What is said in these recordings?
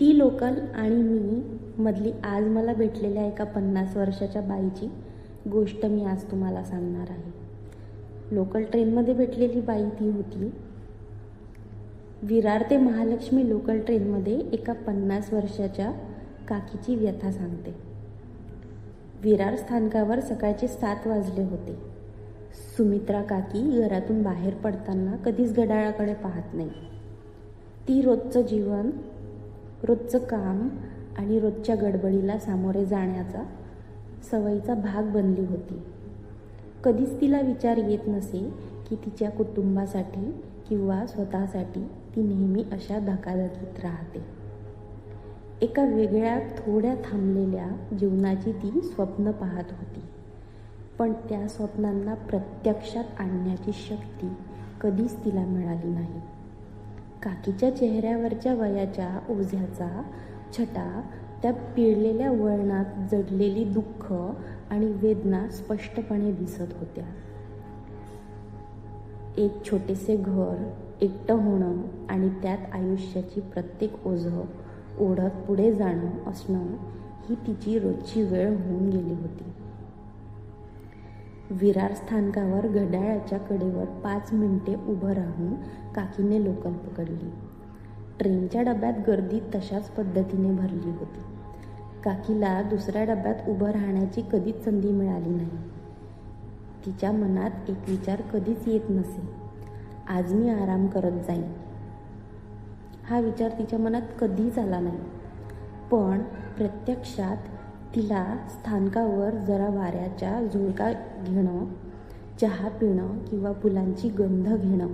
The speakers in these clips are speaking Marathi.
ती लोकल आणि मी मधली आज मला भेटलेल्या एका पन्नास वर्षाच्या बाईची गोष्ट मी आज तुम्हाला सांगणार आहे. लोकल ट्रेनमध्ये भेटलेली बाई ती होती विरार ते महालक्ष्मी लोकल ट्रेनमध्ये एका पन्नास वर्षाच्या काकीची व्यथा सांगते. विरार स्थानकावर सकाळचे सात वाजले होते. सुमित्रा काकी घरातून बाहेर पडताना कधीच घड्याळाकडे पाहत नाही. ती रोजचं जीवन रोजचं काम आणि रोजच्या गडबडीला सामोरे जाण्याचा सवयीचा भाग बनली होती. कधीच तिला विचार येत नसे की तिच्या कुटुंबासाठी किंवा स्वतःसाठी ती नेहमी अशा धकाधकीत राहते. एका वेगळ्या थोड्या थांबलेल्या जीवनाची ती स्वप्न पाहत होती. पण त्या स्वप्नांना प्रत्यक्षात आणण्याची शक्ती कधीच तिला मिळाली नाही. काकीच्या चेहऱ्यावरच्या वयाच्या ओझ्याचा छटा त्या पिळलेल्या वळणात जडलेली दुःख आणि वेदना स्पष्टपणे दिसत होत्या. एक छोटेसे घर एकटं होणं आणि त्यात आयुष्याची प्रत्येक ओझं ओढत पुढे जाणं असणं ही तिची रोजची वेळ होऊन गेली होती. विरार स्थानकावर घड्याळाच्या कडेवर पाच मिनिटे उभं राहून काकीने लोकल पकडली. ट्रेनच्या डब्यात गर्दी तशाच पद्धतीने भरली होती. काकीला दुसऱ्या डब्यात उभं राहण्याची कधीच संधी मिळाली नाही. तिच्या मनात एक विचार कधीच येत नसे. आज मी आराम करत जाईन. हा विचार तिच्या मनात कधीच आला नाही. पण प्रत्यक्षात तिला स्थानकावर जरा वाऱ्याच्या झुळका घेणं चहा पिणं किंवा फुलांची गंध घेणं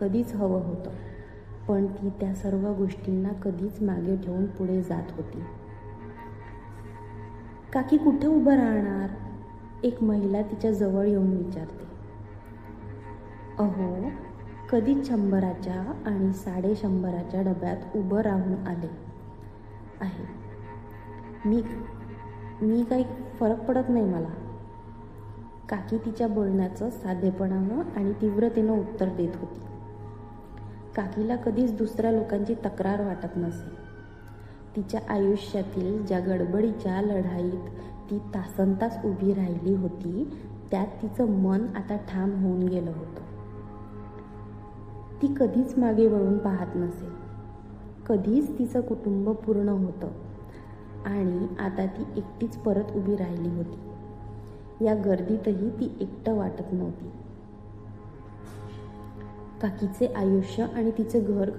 कधीच हवं होतं. पण ती त्या सर्व गोष्टींना कधीच मागे ठेवून पुढे जात होती. काकी कुठे उभं राहणार? एक महिला तिच्या जवळ येऊन विचारते. अहो कधीच शंभराच्या आणि साडेशंभराच्या डब्यात उभं राहून आले? आहे. मी मी काही फरक पडत नाही मला. काकी तिच्या बोलण्याचं साधेपणानं आणि तीव्रतेनं उत्तर देत होती. काकीला कधीच दुसऱ्या लोकांची तक्रार वाटत नसे. तिच्या आयुष्यातील ज्या गडबडीच्या लढाईत ती तासनतास उभी राहिली होती त्यात तिचं मन आता ठाम होऊन गेलं होतं. ती कधीच मागे वळून पाहत नसे. कधीच तिचं कुटुंब पूर्ण होतं. आणि आता ती एकटीच परत उभी राहिली होती. या गर्दीतही ती एकटं वाटत नव्हती. काकीचे आयुष्य आणि तिचे घर कसं